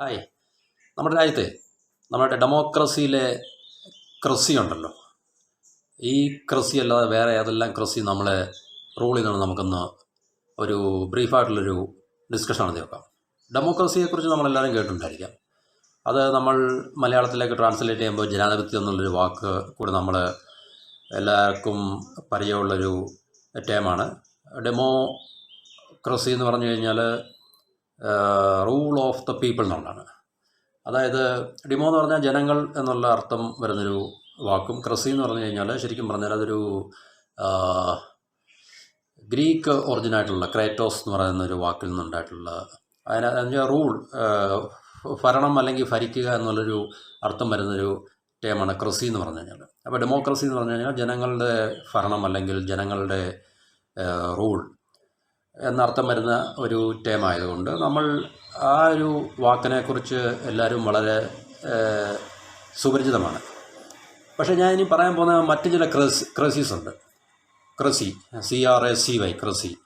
Hi. നമ്മുടെ രാജ്യത്തെ നമ്മുടെ ഡെമോക്രസിയിലെ ക്രസി ഉണ്ടല്ലോ ഈ ക്രസി അല്ലാതെ വേറെ ഏതെല്ലാം ക്രസി നമ്മളെ റൂൾ ചെയ്യുന്നത് നമുക്കൊന്ന് ഒരു ബ്രീഫായിട്ടുള്ളൊരു ഡിസ്കഷൻ നടത്തി നോക്കാം ഡെമോക്രസിയെക്കുറിച്ച് നമ്മളെല്ലാവരും കേട്ടിട്ടുണ്ടായിരിക്കാം. അത് നമ്മൾ മലയാളത്തിലേക്ക് ട്രാൻസ്ലേറ്റ് ചെയ്യുമ്പോൾ ജനാധിപത്യം എന്നുള്ളൊരു വാക്ക് കൂടെ നമ്മൾ എല്ലാവർക്കും പരിചയമുള്ളൊരു ടേമാണ്. ഡെമോക്രസി എന്ന് പറഞ്ഞു കഴിഞ്ഞാൽ റൂൾ ഓഫ് ദ പീപ്പിൾ എന്നുള്ളതാണ് അതായത് ഡിമോ എന്ന് പറഞ്ഞാൽ ജനങ്ങൾ എന്നുള്ള അർത്ഥം വരുന്നൊരു വാക്കും ക്രസി എന്ന് പറഞ്ഞു കഴിഞ്ഞാൽ ശരിക്കും പറഞ്ഞാൽ അതൊരു ഗ്രീക്ക് ഒറിജിനായിട്ടുള്ള ക്രേറ്റോസ് എന്ന് പറയുന്ന ഒരു വാക്കിൽ നിന്നുണ്ടായിട്ടുള്ള അതിന് റൂൾ ഭരണം അല്ലെങ്കിൽ ഭരിക്കുക എന്നുള്ളൊരു അർത്ഥം വരുന്നൊരു ടേമാണ് ക്രസി എന്ന് പറഞ്ഞു കഴിഞ്ഞാൽ അപ്പോൾ ഡെമോക്രസി എന്ന് പറഞ്ഞു കഴിഞ്ഞാൽ ജനങ്ങളുടെ ഭരണം അല്ലെങ്കിൽ ജനങ്ങളുടെ റൂൾ എന്നർത്ഥം വരുന്ന ഒരു ടേം ആയതുകൊണ്ട് നമ്മൾ ആ ഒരു വാക്കിനെക്കുറിച്ച് എല്ലാവരും വളരെ സുപരിചിതമാണ്. പക്ഷേ ഞാൻ ഇനി പറയാൻ പോകുന്ന മറ്റു ചില ക്രസ് ക്രസീസ് ഉണ്ട്. Cracy C R A C Y cracy.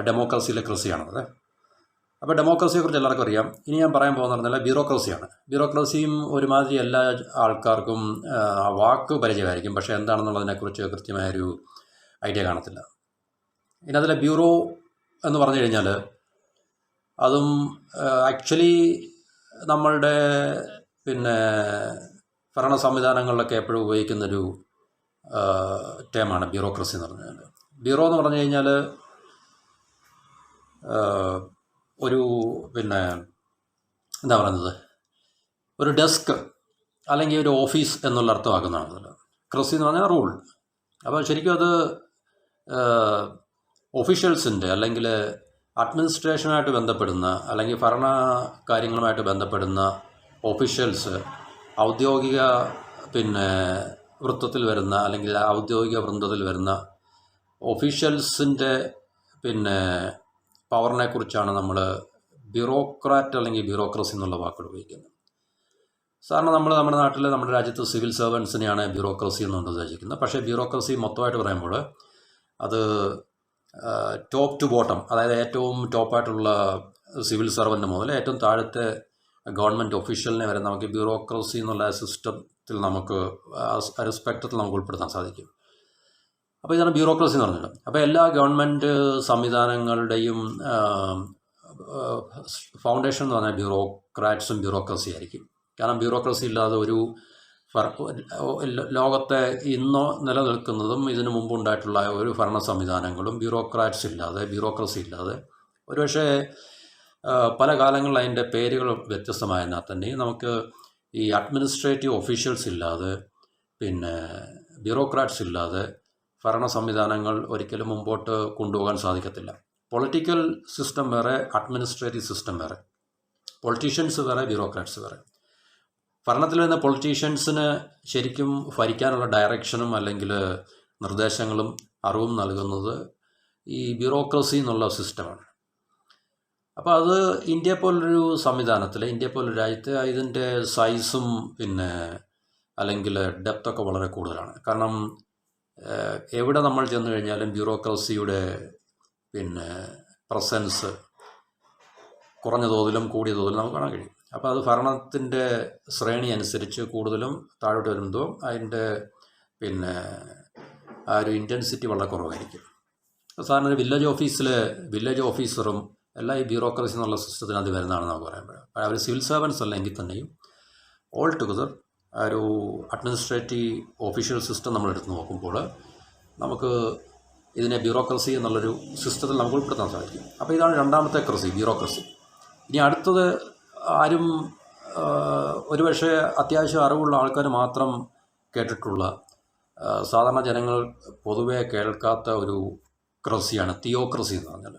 ഡെമോക്രസിയിലെ ക്രസിയാണത്. അപ്പോൾ ഡെമോക്രസിയെക്കുറിച്ച് എല്ലാവർക്കും അറിയാം. ഇനി ഞാൻ പറയാൻ പോകുന്ന പറഞ്ഞാൽ ബ്യൂറോക്രസിയാണ്. ബ്യൂറോക്രസിയും ഒരുമാതിരി എല്ലാ ആൾക്കാർക്കും വാക്ക് പരിചയമായിരിക്കും. പക്ഷേ എന്താണെന്നുള്ളതിനെക്കുറിച്ച് കൃത്യമായൊരു ഐഡിയ കാണത്തില്ല. ഇനി അതിലെ ബ്യൂറോ എന്ന് പറഞ്ഞു കഴിഞ്ഞാൽ അതും ആക്ച്വലി നമ്മളുടെ പിന്നെ ഭരണ സംവിധാനങ്ങളിലൊക്കെ എപ്പോഴും ഉപയോഗിക്കുന്നൊരു ടേമാണ് ബ്യൂറോക്രസി എന്ന് പറഞ്ഞു കഴിഞ്ഞാൽ. ബ്യൂറോ എന്ന് പറഞ്ഞു കഴിഞ്ഞാൽ ഒരു പിന്നെ എന്താ പറയുന്നത്? ഒരു ഡെസ്ക് അല്ലെങ്കിൽ ഒരു ഓഫീസ് എന്നുള്ള അർത്ഥമാക്കുന്നതാണ്. ക്രസി എന്ന് പറഞ്ഞാൽ റൂൾ അപ്പോൾ ശരിക്കും അത് ഒഫീഷ്യൽസിന്റെ അല്ലെങ്കിൽ അഡ്മിനിസ്ട്രേഷനായിട്ട് ബന്ധപ്പെടുന്ന അല്ലെങ്കിൽ ഭരണ കാര്യങ്ങളുമായിട്ട് ബന്ധപ്പെടുന്ന ഒഫീഷ്യൽസ് ഔദ്യോഗിക പിന്നെ വൃത്തത്തിൽ വരുന്ന അല്ലെങ്കിൽ ഔദ്യോഗിക വൃന്ദത്തിൽ വരുന്ന ഒഫീഷ്യൽസിന്റെ പിന്നെ പവറിനെ കുറിച്ചാണ് നമ്മൾ ബ്യൂറോക്രാറ്റ് അല്ലെങ്കിൽ ബ്യൂറോക്രസി എന്നുള്ള വാക്കുകൾ ഉപയോഗിക്കുന്നത്. സാറിന് നമ്മൾ നമ്മുടെ നാട്ടിൽ നമ്മുടെ രാജ്യത്ത് സിവിൽ സർവൻസിനെയാണ് ബ്യൂറോക്രസി എന്നുകൊണ്ട് ഉദ്ദേശിക്കുന്നത് പക്ഷേ ബ്യൂറോക്രസി മൊത്തമായിട്ട് പറയുമ്പോൾ അത് ടോപ്പ് ടു ബോട്ടം അതായത് ഏറ്റവും ടോപ്പായിട്ടുള്ള സിവിൽ സർവന്റ് മുതൽ ഏറ്റവും താഴത്തെ ഗവൺമെന്റ് ഒഫീഷ്യലിനെ വരെ നമുക്ക് ബ്യൂറോക്രസി എന്നുള്ള സിസ്റ്റത്തിൽ നമുക്ക് സ്പെക്ട്രത്തിൽ നമുക്ക് ഉൾപ്പെടുത്താൻ സാധിക്കും. അപ്പോൾ ഇതാണ് ബ്യൂറോക്രസി എന്ന് പറഞ്ഞത്. അപ്പോൾ എല്ലാ ഗവൺമെന്റ് സംവിധാനങ്ങളുടെയും ഫൗണ്ടേഷൻ എന്ന് പറഞ്ഞാൽ ബ്യൂറോക്രാറ്റ്സും ബ്യൂറോക്രസി ആയിരിക്കും. കാരണം ബ്യൂറോക്രസി ഇല്ലാതെ ഒരു ലോകത്തെ ഇന്നോ നിലനിൽക്കുന്നതും ഇതിനു മുമ്പുണ്ടായിട്ടുള്ള ഒരു ഭരണ സംവിധാനങ്ങളും ബ്യൂറോക്രാറ്റ്സ് ഇല്ലാതെ ബ്യൂറോക്രസി ഇല്ലാതെ. ഒരുപക്ഷേ പല കാലങ്ങളിൽ അതിന്റെ പേരുകൾ വ്യത്യസ്തമായതിനാൽ തന്നെയും നമുക്ക് ഈ അഡ്മിനിസ്ട്രേറ്റീവ് ഒഫീഷ്യൽസ് ഇല്ലാതെ പിന്നെ ബ്യൂറോക്രാറ്റ്സ് ഇല്ലാതെ ഭരണ സംവിധാനങ്ങൾ ഒരിക്കലും മുമ്പോട്ട് കൊണ്ടുപോകാൻ സാധിക്കത്തില്ല. പൊളിറ്റിക്കൽ സിസ്റ്റം വേറെ അഡ്മിനിസ്ട്രേറ്റീവ് സിസ്റ്റം വേറെ. പൊളിറ്റീഷ്യൻസ് വേറെ ബ്യൂറോക്രാറ്റ്സ് വേറെ. ഭരണത്തിൽ വരുന്ന പൊളിറ്റീഷ്യൻസിന് ശരിക്കും ഭരിക്കാനുള്ള ഡയറക്ഷനും അല്ലെങ്കിൽ നിർദ്ദേശങ്ങളും അറിവും നൽകുന്നത് ഈ ബ്യൂറോക്രസി എന്നുള്ള സിസ്റ്റമാണ് അപ്പോൾ അത് ഇന്ത്യ പോലൊരു സംവിധാനത്തിൽ ഇന്ത്യ പോലൊരു രാജ്യത്ത് ഇതിന്റെ സൈസും പിന്നെ അല്ലെങ്കിൽ ഡെപ്തൊക്കെ വളരെ കൂടുതലാണ്. കാരണം എവിടെ നമ്മൾ ചെന്ന് കഴിഞ്ഞാലും ബ്യൂറോക്രസിയുടെ പിന്നെ പ്രസൻസ് കുറഞ്ഞ തോതിലും കൂടിയ തോതിലും നമുക്ക് കാണാൻ കഴിയും. അപ്പോൾ അത് ഭരണത്തിന്റെ ശ്രേണി അനുസരിച്ച് കൂടുതലും താഴോട്ട് വരുമ്പോൾ അതിന്റെ പിന്നെ ആ ഒരു ഇന്റൻസിറ്റി വളരെ കുറവായിരിക്കും. സാധാരണ ഒരു വില്ലേജ് ഓഫീസിൽ വില്ലേജ് ഓഫീസറും എല്ലാം ഈ ബ്യൂറോക്രസി എന്നുള്ള സിസ്റ്റത്തിനകത്ത് വരുന്നതാണ് നമുക്ക് പറയുമ്പോൾ അവർ സിവിൽ സർവൻസ് അല്ലെങ്കിൽ തന്നെയും ഓൾ ടുഗദർ ഒരു അഡ്മിനിസ്ട്രേറ്റീവ് ഓഫീഷ്യൽ സിസ്റ്റം നമ്മൾ എടുത്ത് നോക്കുമ്പോൾ നമുക്ക് ഇതിനെ ബ്യൂറോക്രസി എന്നുള്ളൊരു സിസ്റ്റത്തിൽ നമുക്ക് ഉൾപ്പെടുത്താൻ സാധിക്കും. അപ്പോൾ ഇതാണ് രണ്ടാമത്തെ ക്രസി ബ്യൂറോക്രസി ഇനി അടുത്തത് ആരും ഒരുപക്ഷെ അത്യാവശ്യം അറിവുള്ള ആൾക്കാർ മാത്രം കേട്ടിട്ടുള്ള സാധാരണ ജനങ്ങൾ പൊതുവെ കേൾക്കാത്ത ഒരു ക്രസിയാണ് തിയോക്രസി എന്ന് പറഞ്ഞാൽ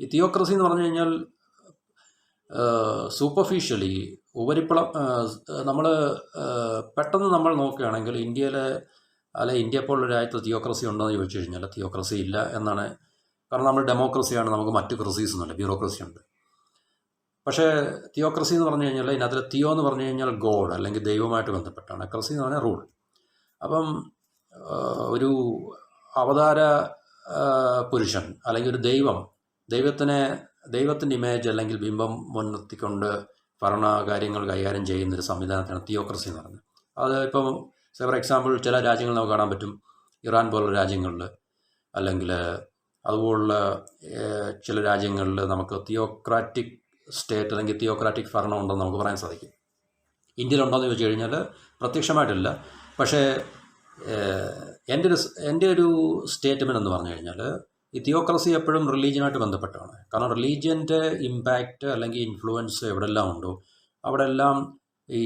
ഈ തിയോക്രസി എന്ന് പറഞ്ഞു കഴിഞ്ഞാൽ സൂപ്പർഫിഷ്യലി ഉപരിപ്പളം നമ്മൾ പെട്ടെന്ന് നമ്മൾ നോക്കുകയാണെങ്കിൽ ഇന്ത്യയിലെ അല്ലെ ഇന്ത്യ പോലുള്ള രാജ്യത്ത് തിയോക്രസി ഉണ്ടോ എന്ന് ചോദിച്ചു കഴിഞ്ഞാൽ തിയോക്രസി ഇല്ല എന്നാണ്. കാരണം നമ്മൾ ഡെമോക്രസിയാണ് നമുക്ക് മറ്റ് ക്രസീസ് ഒന്നുമില്ല ബ്യൂറോക്രസി ഉണ്ട്. പക്ഷേ തിയോക്രസി എന്ന് പറഞ്ഞു കഴിഞ്ഞാൽ ഇതിനകത്തിൽ തിയോ എന്ന് പറഞ്ഞു കഴിഞ്ഞാൽ ഗോഡ് അല്ലെങ്കിൽ ദൈവമായിട്ട് ബന്ധപ്പെട്ടാണ്. അക്രസി എന്ന് പറഞ്ഞാൽ റൂൾ. അപ്പം ഒരു അവതാര പുരുഷൻ അല്ലെങ്കിൽ ഒരു ദൈവം ദൈവത്തിനെ ദൈവത്തിന്റെ ഇമേജ് അല്ലെങ്കിൽ ബിംബം മുൻനിർത്തിക്കൊണ്ട് ഭരണ കാര്യങ്ങൾ കൈകാര്യം ചെയ്യുന്ന ഒരു സംവിധാനത്തിനാണ് തിയോക്രസി എന്ന് പറയുന്നത് അത് ഇപ്പം ഫോർ എക്സാമ്പിൾ ചില രാജ്യങ്ങൾ നമുക്ക് കാണാൻ പറ്റും. ഇറാൻ പോലുള്ള രാജ്യങ്ങളിൽ അല്ലെങ്കിൽ അതുപോലുള്ള ചില രാജ്യങ്ങളിൽ നമുക്ക് തിയോക്രാറ്റിക് സ്റ്റേറ്റ് അല്ലെങ്കിൽ തിയോക്രാറ്റിക് ഭരണം ഉണ്ടെന്ന് നമുക്ക് പറയാൻ സാധിക്കും. ഇന്ത്യയിലുണ്ടോയെന്ന് ചോദിച്ചു കഴിഞ്ഞാൽ പ്രത്യക്ഷമായിട്ടില്ല. പക്ഷേ എന്റെ ഒരു എന്റെ ഒരു സ്റ്റേറ്റ്മെന്റ് എന്ന് പറഞ്ഞു കഴിഞ്ഞാൽ ഈ തിയോക്രസി എപ്പോഴും റിലീജിയനായിട്ട് ബന്ധപ്പെട്ടാണ് കാരണം റിലീജിയന്റെ ഇമ്പാക്റ്റ് അല്ലെങ്കിൽ ഇൻഫ്ലുവൻസ് എവിടെല്ലാം ഉണ്ടോ അവിടെല്ലാം ഈ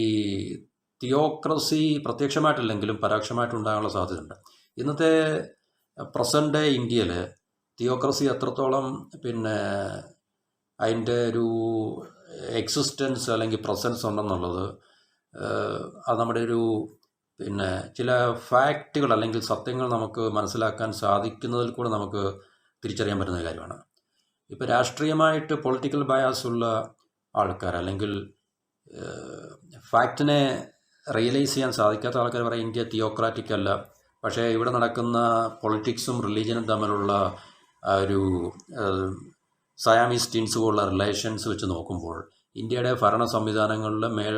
തിയോക്രസി പ്രത്യക്ഷമായിട്ടില്ലെങ്കിലും പരോക്ഷമായിട്ട് പരോക്ഷമായിട്ടുണ്ടാകാനുള്ള സാധ്യതയുണ്ട്. ഇന്നത്തെ പ്രസന്റ് ഡേ ഇന്ത്യയിൽ തിയോക്രസി എത്രത്തോളം പിന്നെ അതിന്റെ ഒരു എക്സിസ്റ്റൻസ് അല്ലെങ്കിൽ പ്രസൻസ് ഉണ്ടെന്നുള്ളത് അത് നമ്മുടെ ഒരു പിന്നെ ചില ഫാക്റ്റുകൾ അല്ലെങ്കിൽ സത്യങ്ങൾ നമുക്ക് മനസ്സിലാക്കാൻ സാധിക്കുന്നതിൽ കൂടെ നമുക്ക് തിരിച്ചറിയാൻ പറ്റുന്ന കാര്യമാണ്. ഇപ്പോൾ രാഷ്ട്രീയമായിട്ട് പൊളിറ്റിക്കൽ ബയാസ് ഉള്ള ആൾക്കാർ അല്ലെങ്കിൽ ഫാക്റ്റിനെ റിയലൈസ് ചെയ്യാൻ സാധിക്കാത്ത ആൾക്കാർ പറയാം ഇന്ത്യ തിയോക്രാറ്റിക് അല്ല. പക്ഷേ ഇവിടെ നടക്കുന്ന പൊളിറ്റിക്സും റിലീജിയനും തമ്മിലുള്ള ഒരു സയാമീസ് ടീൻസ് പോലുള്ള റിലേഷൻസ് വെച്ച് നോക്കുമ്പോൾ ഇന്ത്യയുടെ ഭരണ സംവിധാനങ്ങളിലെ മേൽ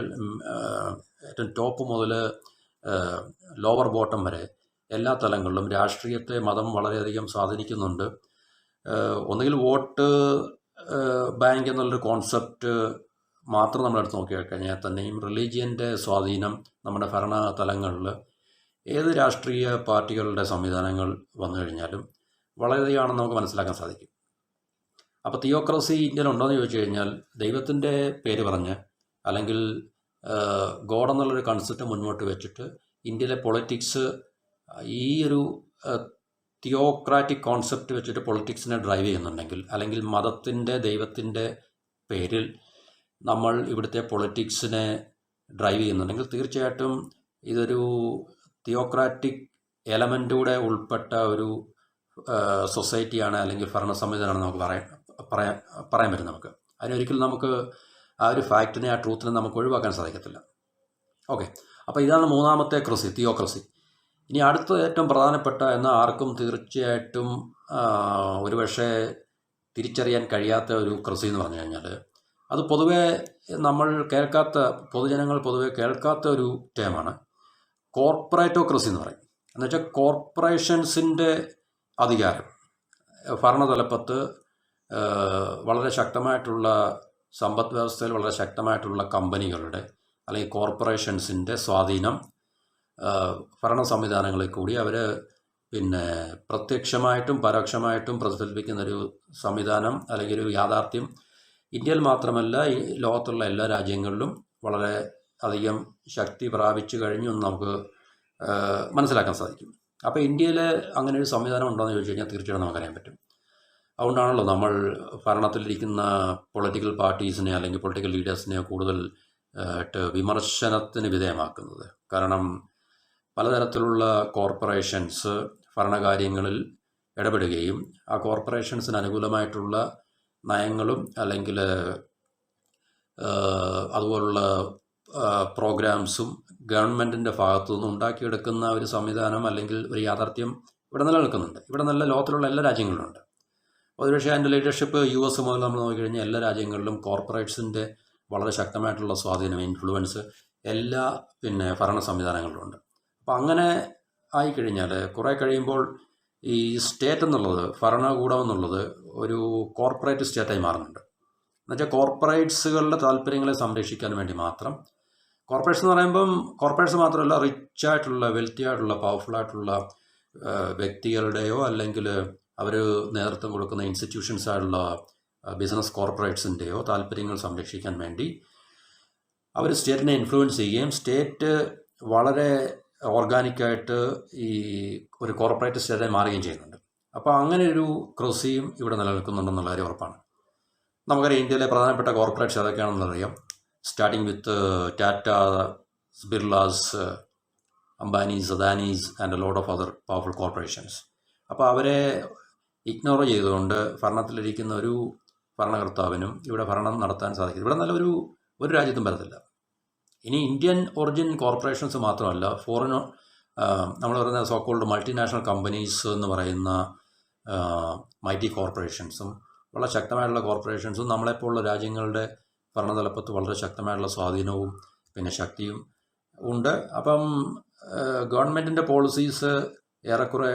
ഏറ്റവും ടോപ്പ് മുതൽ ലോവർ ബോട്ടം വരെ എല്ലാ തലങ്ങളിലും രാഷ്ട്രീയത്തെ മതം വളരെയധികം സ്വാധീനിക്കുന്നുണ്ട്. ഒന്നുകിൽ വോട്ട് ബാങ്ക് എന്നുള്ളൊരു കോൺസെപ്റ്റ് മാത്രം നമ്മളെടുത്ത് നോക്കി കഴിഞ്ഞാൽ തന്നെയും റിലീജിയന്റെ സ്വാധീനം നമ്മുടെ ഭരണ തലങ്ങളിൽ ഏത് രാഷ്ട്രീയ പാർട്ടികളുടെ സംവിധാനങ്ങൾ വന്നു കഴിഞ്ഞാലും വളരെയധികമാണെന്ന് നമുക്ക് മനസ്സിലാക്കാൻ സാധിക്കും. അപ്പോൾ തിയോക്രസി ഇന്ത്യയിൽ ഉണ്ടോയെന്ന് ചോദിച്ചു കഴിഞ്ഞാൽ ദൈവത്തിന്റെ പേര് പറഞ്ഞ് അല്ലെങ്കിൽ ഗോഡ് എന്നുള്ളൊരു കൺസെപ്റ്റ് മുന്നോട്ട് വെച്ചിട്ട് ഇന്ത്യയിലെ പൊളിറ്റിക്സ് ഈ ഒരു തിയോക്രാറ്റിക് കോൺസെപ്റ്റ് വെച്ചിട്ട് പൊളിറ്റിക്സിനെ ഡ്രൈവ് ചെയ്യുന്നുണ്ടെങ്കിൽ അല്ലെങ്കിൽ മതത്തിന്റെ ദൈവത്തിന്റെ പേരിൽ നമ്മൾ ഇവിടുത്തെ പൊളിറ്റിക്സിനെ ഡ്രൈവ് ചെയ്യുന്നുണ്ടെങ്കിൽ തീർച്ചയായിട്ടും ഇതൊരു തിയോക്രാറ്റിക് എലമെന്റൂടെ ഉൾപ്പെട്ട ഒരു സൊസൈറ്റിയാണ് അല്ലെങ്കിൽ ഭരണ സംവിധാനമാണ് നമുക്ക് പറയാൻ പറയാൻ പറയാൻ പറ്റും നമുക്ക്. അതിനൊരിക്കലും നമുക്ക് ആ ഒരു ഫാക്റ്റിനെ ആ ട്രൂത്തിനെ നമുക്ക് ഒഴിവാക്കാൻ സാധിക്കത്തില്ല. ഓക്കെ. അപ്പോൾ ഇതാണ് മൂന്നാമത്തെ ക്രസി തിയോക്രസി. ഇനി അടുത്ത ഏറ്റവും പ്രധാനപ്പെട്ട എന്നാൽ ആർക്കും തീർച്ചയായിട്ടും ഒരുപക്ഷെ തിരിച്ചറിയാൻ കഴിയാത്ത ഒരു ക്രസി എന്ന് പറഞ്ഞു കഴിഞ്ഞാൽ അത് പൊതുവെ നമ്മൾ കേൾക്കാത്ത പൊതുജനങ്ങൾ പൊതുവെ കേൾക്കാത്ത ഒരു ടേമാണ് കോർപ്പറേറ്റോക്രസി എന്ന് പറയും. എന്നുവെച്ചാൽ കോർപ്പറേഷൻസിന്റെ അധികാരം ഭരണതലപ്പത്ത് വളരെ ശക്തമായിട്ടുള്ള സമ്പദ് വ്യവസ്ഥയിൽ വളരെ ശക്തമായിട്ടുള്ള കമ്പനികളുടെ അല്ലെങ്കിൽ കോർപ്പറേഷൻസിന്റെ സ്വാധീനം ഭരണ സംവിധാനങ്ങളിൽ കൂടി അവർ പിന്നെ പ്രത്യക്ഷമായിട്ടും പരോക്ഷമായിട്ടും പ്രതിഫലിപ്പിക്കുന്ന ഒരു സംവിധാനം അല്ലെങ്കിൽ ഒരു യാഥാർത്ഥ്യം ഇന്ത്യയിൽ മാത്രമല്ല ഈ ലോകത്തുള്ള എല്ലാ രാജ്യങ്ങളിലും വളരെ അധികം ശക്തി പ്രാപിച്ചു കഴിഞ്ഞു എന്ന് നമുക്ക് മനസ്സിലാക്കാൻ സാധിക്കും. അപ്പോൾ ഇന്ത്യയിൽ അങ്ങനെ ഒരു സംവിധാനം ഉണ്ടോയെന്ന് ചോദിച്ചു കഴിഞ്ഞാൽ തീർച്ചയായിട്ടും നമുക്കറിയാൻ പറ്റും. അതുകൊണ്ടാണല്ലോ നമ്മൾ ഭരണത്തിലിരിക്കുന്ന പൊളിറ്റിക്കൽ പാർട്ടീസിനെ അല്ലെങ്കിൽ പൊളിറ്റിക്കൽ ലീഡേഴ്സിനെ കൂടുതൽ വിമർശനത്തിന് വിധേയമാക്കുന്നത്. കാരണം പലതരത്തിലുള്ള കോർപ്പറേഷൻസ് ഭരണകാര്യങ്ങളിൽ ഇടപെടുകയും ആ കോർപ്പറേഷൻസിന് അനുകൂലമായിട്ടുള്ള നയങ്ങളും അല്ലെങ്കിൽ അതുപോലുള്ള പ്രോഗ്രാംസും ഗവൺമെന്റിന്റെ ഭാഗത്തു നിന്ന് ഉണ്ടാക്കിയെടുക്കുന്ന ഒരു സംവിധാനം അല്ലെങ്കിൽ ഒരു യാഥാർത്ഥ്യം ഇവിടെ നിലനിൽക്കുന്നുണ്ട്. ഇവിടെ നല്ല ലോകത്തിലുള്ള എല്ലാ രാജ്യങ്ങളിലുണ്ട് ഒരുപക്ഷെ അതിന്റെ ലീഡർഷിപ്പ് യു എസ് മുതൽ നമ്മൾ നോക്കിക്കഴിഞ്ഞാൽ എല്ലാ രാജ്യങ്ങളിലും കോർപ്പറേറ്റ്സിന്റെ വളരെ ശക്തമായിട്ടുള്ള സ്വാധീനം ഇൻഫ്ലുവൻസ് എല്ലാ പിന്നെ ഭരണ സംവിധാനങ്ങളിലുണ്ട് അപ്പോൾ അങ്ങനെ ആയിക്കഴിഞ്ഞാൽ കുറേ കഴിയുമ്പോൾ ഈ സ്റ്റേറ്റ് എന്നുള്ളത് ഭരണകൂടം എന്നുള്ളത് ഒരു കോർപ്പറേറ്റ് സ്റ്റേറ്റായി മാറുന്നുണ്ട്. എന്നുവെച്ചാൽ കോർപ്പറേറ്റ്സുകളുടെ താല്പര്യങ്ങളെ സംരക്ഷിക്കാൻ വേണ്ടി മാത്രം കോർപ്പറേറ്റ്സ് എന്ന് പറയുമ്പം കോർപ്പറേറ്റ്സ് മാത്രമല്ല റിച്ച് ആയിട്ടുള്ള വെൽത്തി ആയിട്ടുള്ള പവർഫുൾ ആയിട്ടുള്ള വ്യക്തികളുടെയോ അല്ലെങ്കിൽ അവർ നേതൃത്വം കൊടുക്കുന്ന ഇൻസ്റ്റിറ്റ്യൂഷൻസ് ആയിട്ടുള്ള ബിസിനസ് കോർപ്പറേറ്റ്സിന്റെയോ താല്പര്യങ്ങൾ സംരക്ഷിക്കാൻ വേണ്ടി അവർ സ്റ്റേറ്റിനെ ഇൻഫ്ലുവൻസ് ചെയ്യുകയും സ്റ്റേറ്റ് വളരെ ഓർഗാനിക്കായിട്ട് ഈ ഒരു കോർപ്പറേറ്റ് സ്റ്റേറ്റായി മാറുകയും ചെയ്യുന്നുണ്ട്. അപ്പോൾ അങ്ങനെ ഒരു ക്രസിയും ഇവിടെ നിലനിൽക്കുന്നുണ്ടെന്നുള്ള കാര്യം ഉറപ്പാണ്. നമുക്കറിയാം ഇന്ത്യയിലെ പ്രധാനപ്പെട്ട corporates ഏതൊക്കെയാണെന്നറിയാം starting with Tata Birlas Ambanis Adanis and a lot of other powerful corporations അപ്പോൾ അവരെ ഇഗ്നോർ ചെയ്തുകൊണ്ട് ഭരണത്തിലിരിക്കുന്ന ഒരു ഭരണകർത്താവിനും ഇവിടെ ഭരണം നടത്താൻ സാധിക്കും ഇവിടെ നല്ലൊരു ഒരു രാജ്യത്തും വരത്തില്ല. ഇനി ഇന്ത്യൻ ഒറിജിൻ കോർപ്പറേഷൻസ് മാത്രമല്ല ഫോറിൻ നമ്മൾ പറയുന്ന സോക്കോൾഡ് മൾട്ടിനാഷണൽ കമ്പനീസ് എന്ന് പറയുന്ന മൈറ്റി കോർപ്പറേഷൻസും വളരെ ശക്തമായിട്ടുള്ള കോർപ്പറേഷൻസും നമ്മളെപ്പോലുള്ള രാജ്യങ്ങളുടെ ഭരണതലപ്പത്ത് വളരെ ശക്തമായിട്ടുള്ള സ്വാധീനവും പിന്നെ ശക്തിയും ഉണ്ട്. അപ്പം ഗവൺമെന്റിന്റെ പോളിസീസ് ഏറെക്കുറെ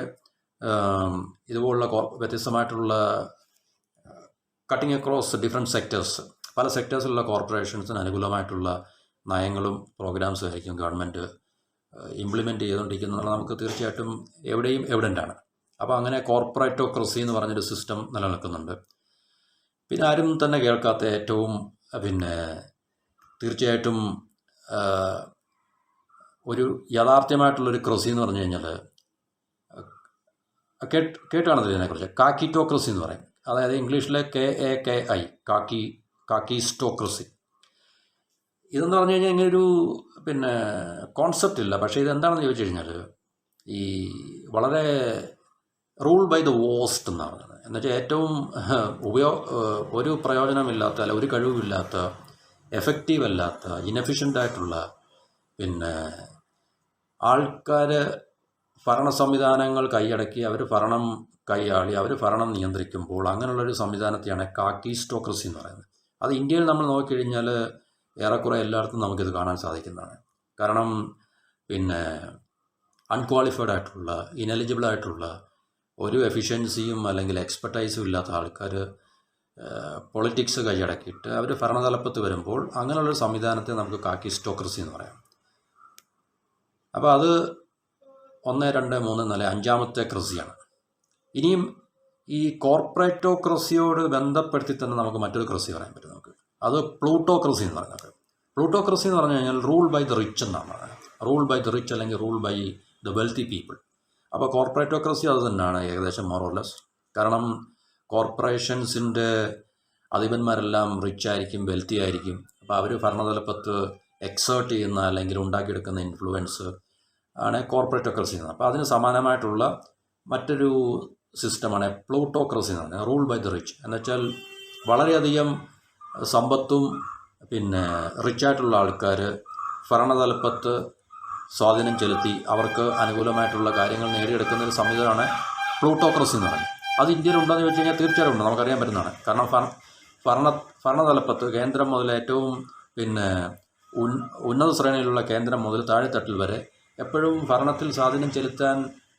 ഇതുപോലുള്ള വ്യത്യസ്തമായിട്ടുള്ള കട്ടിങ് അക്രോസ് ഡിഫറെന്റ് സെക്ടേഴ്സ് പല സെക്ടേഴ്സിലുള്ള കോർപ്പറേഷൻസിന് അനുകൂലമായിട്ടുള്ള നയങ്ങളും പ്രോഗ്രാംസും ആയിരിക്കും ഗവൺമെന്റ് ഇംപ്ലിമെന്റ് ചെയ്തുകൊണ്ടിരിക്കുന്നത് നമുക്ക് തീർച്ചയായിട്ടും എവിടെയും എവിഡന്റ് ആണ്. അപ്പോൾ അങ്ങനെ കോർപ്പറേറ്റോക്രസി എന്ന് പറഞ്ഞൊരു സിസ്റ്റം നിലനിൽക്കുന്നുണ്ട്. പിന്നെ ആരും തന്നെ കേൾക്കാത്ത ഏറ്റവും പിന്നെ തീർച്ചയായിട്ടും ഒരു യാഥാർത്ഥ്യമായിട്ടുള്ളൊരു ക്രസി എന്ന് പറഞ്ഞു കഴിഞ്ഞാൽ കേട്ട് കേട്ടാണല്ലോ ഇതിനെക്കുറിച്ച്. കാക്കിറ്റോക്രസി എന്ന് പറയും. അതായത് ഇംഗ്ലീഷിലെ K A K I khaki kakistocracy. ഇതെന്ന് പറഞ്ഞു കഴിഞ്ഞാൽ ഇങ്ങനെ ഒരു പിന്നെ കോൺസെപ്റ്റ് ഇല്ല. പക്ഷേ ഇതെന്താണെന്ന് ചോദിച്ചു കഴിഞ്ഞാൽ ഈ വളരെ റൂൾ ബൈ ദ വോസ്റ്റ് എന്നാണ് പറയുന്നത്. എന്നുവെച്ചാൽ ഏറ്റവും ഉപയോ ഒരു പ്രയോജനമില്ലാത്ത അല്ല ഒരു കഴിവുമില്ലാത്ത എഫക്റ്റീവ് അല്ലാത്ത ആയിട്ടുള്ള പിന്നെ ആൾക്കാർ ഭരണ സംവിധാനങ്ങൾ കൈയടക്കി അവർ ഭരണം കൈയാളി അവർ ഭരണം നിയന്ത്രിക്കുമ്പോൾ അങ്ങനെയുള്ളൊരു സംവിധാനത്തെയാണ് കാക്കിസ്റ്റോക്രസി എന്ന് പറയുന്നത്. അത് ഇന്ത്യയിൽ നമ്മൾ നോക്കിക്കഴിഞ്ഞാൽ ഏറെക്കുറെ എല്ലായിടത്തും നമുക്കിത് കാണാൻ സാധിക്കുന്നതാണ്. കാരണം പിന്നെ അൺക്വാളിഫൈഡ് ആയിട്ടുള്ള ഇനലിജിബിൾ ആയിട്ടുള്ള ഒരു എഫിഷ്യൻസിയും അല്ലെങ്കിൽ എക്സ്പെർട്ടൈസും ഇല്ലാത്ത ആൾക്കാർ പൊളിറ്റിക്സ് കൈയടക്കിയിട്ട് അവർ ഭരണതലപ്പത്ത് വരുമ്പോൾ അങ്ങനെയുള്ളൊരു സംവിധാനത്തെ നമുക്ക് കാക്കിസ്റ്റോക്രസി എന്ന് പറയാം. അപ്പോൾ അത് ഒന്ന് രണ്ട് മൂന്ന് നാല് അഞ്ചാമത്തെ ക്രസിയാണ്. ഇനിയും ഈ കോർപ്പറേറ്റോക്രസിയോട് ബന്ധപ്പെടുത്തി തന്നെ നമുക്ക് മറ്റൊരു ക്രസി പറയാൻ പറ്റും നമുക്ക്. അത് പ്ലൂട്ടോക്രസി എന്ന് പറയുന്നത് പ്ലൂട്ടോക്രസി എന്ന് പറഞ്ഞു കഴിഞ്ഞാൽ റൂൾ ബൈ ദ റിച്ച് എന്നാണ്. പറയുന്നത് റൂൾ ബൈ ദ റിച്ച് അല്ലെങ്കിൽ rule by the wealthy people അപ്പോൾ കോർപ്പറേറ്റോക്രസി അത് തന്നെയാണ് ഏകദേശം മോറോലെസ് കാരണം കോർപ്പറേഷൻസിന്റെ അധിപന്മാരെല്ലാം റിച്ച് ആയിരിക്കും വെൽത്തി ആയിരിക്കും. അപ്പോൾ അവർ ഭരണതലപ്പത്ത് എക്സേർട്ട് ചെയ്യുന്ന അല്ലെങ്കിൽ ഉണ്ടാക്കിയെടുക്കുന്ന ഇൻഫ്ലുവൻസ് ആണ് കോർപ്പറേറ്റോക്രസി എന്ന് അപ്പോൾ അതിന് സമാനമായിട്ടുള്ള മറ്റൊരു സിസ്റ്റമാണ് പ്ലൂട്ടോക്രസി എന്ന് പറയുന്നത് റൂൾ ബൈ ദ റിച്ച് എന്നുവെച്ചാൽ വളരെയധികം സമ്പത്തും പിന്നെ റിച്ചായിട്ടുള്ള ആൾക്കാർ ഭരണതലപ്പത്ത് സ്വാധീനം ചെലുത്തി അവർക്ക് അനുകൂലമായിട്ടുള്ള കാര്യങ്ങൾ നേടിയെടുക്കുന്ന ഒരു സംവിധാനമാണ് പ്ലൂട്ടോക്രസി എന്ന് പറയുന്നത്. അത് ഇന്ത്യയിൽ ഉണ്ടോയെന്ന് ചോദിച്ചു കഴിഞ്ഞാൽ തീർച്ചയായിട്ടും ഉണ്ട്. നമുക്കറിയാൻ പറ്റുന്നതാണ്. കാരണം ഭരണ ഭരണ ഭരണതലപ്പത്ത് കേന്ദ്രം മുതൽ ഏറ്റവും പിന്നെ ഉന്നത ശ്രേണിയിലുള്ള കേന്ദ്രം മുതൽ താഴെത്തട്ടിൽ വരെ എപ്പോഴും ഭരണത്തിൽ സ്വാധീനം ചെലുത്താൻ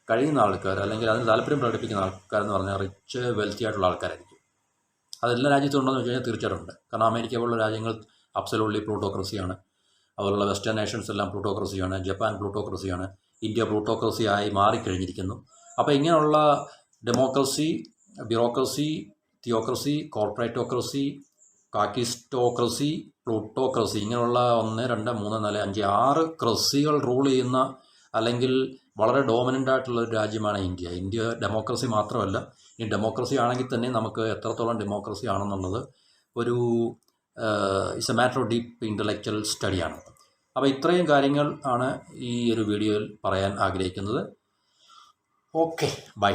കഴിയുന്ന ആൾക്കാർ അല്ലെങ്കിൽ അതിന് താല്പര്യം പ്രകടിപ്പിക്കുന്ന ആൾക്കാരെന്ന് പറഞ്ഞാൽ റിച്ച് വെൽത്തി ആയിട്ടുള്ള ആൾക്കാരായിരിക്കും. അതെല്ലാ രാജ്യത്തും ഉണ്ടോയെന്ന് വെച്ച് കഴിഞ്ഞാൽ തീർച്ചയായിട്ടും കാരണം അമേരിക്ക പോലുള്ള രാജ്യങ്ങൾ അബ്സലൂട്ട്ലി പ്ലൂട്ടോക്രസിയാണ് അതുപോലുള്ള വെസ്റ്റേൺ നേഷൻസ് എല്ലാം പ്ലൂട്ടോക്രസിയാണ് ജപ്പാൻ പ്ലൂട്ടോക്രസിയാണ് ഇന്ത്യ പ്ലൂട്ടോക്രസി ആയി മാറിക്കഴിഞ്ഞിരിക്കുന്നു. അപ്പോൾ ഇങ്ങനെയുള്ള democracy bureaucracy theocracy corporatocracy kakistocracy plutocracy ഇങ്ങനെയുള്ള ഒന്ന് രണ്ട് മൂന്ന് നാല് അഞ്ച് ആറ് ക്രസികൾ റൂൾ ചെയ്യുന്ന അല്ലെങ്കിൽ വളരെ ഡോമിനന്റ് ആയിട്ടുള്ള ഒരു രാജ്യമാണ് ഇന്ത്യ. ഇന്ത്യ ഡെമോക്രസി മാത്രമല്ല. ഈ ഡെമോക്രസി ആണെങ്കിൽ തന്നെ നമുക്ക് എത്രത്തോളം ഡെമോക്രസി ആണെന്നുള്ളത് ഒരു it's a matter of deep intellectual സ്റ്റഡിയാണ് അപ്പോൾ ഇത്രയും കാര്യങ്ങൾ ആണ് ഈ ഒരു വീഡിയോയിൽ പറയാൻ ആഗ്രഹിക്കുന്നത്. Okay bye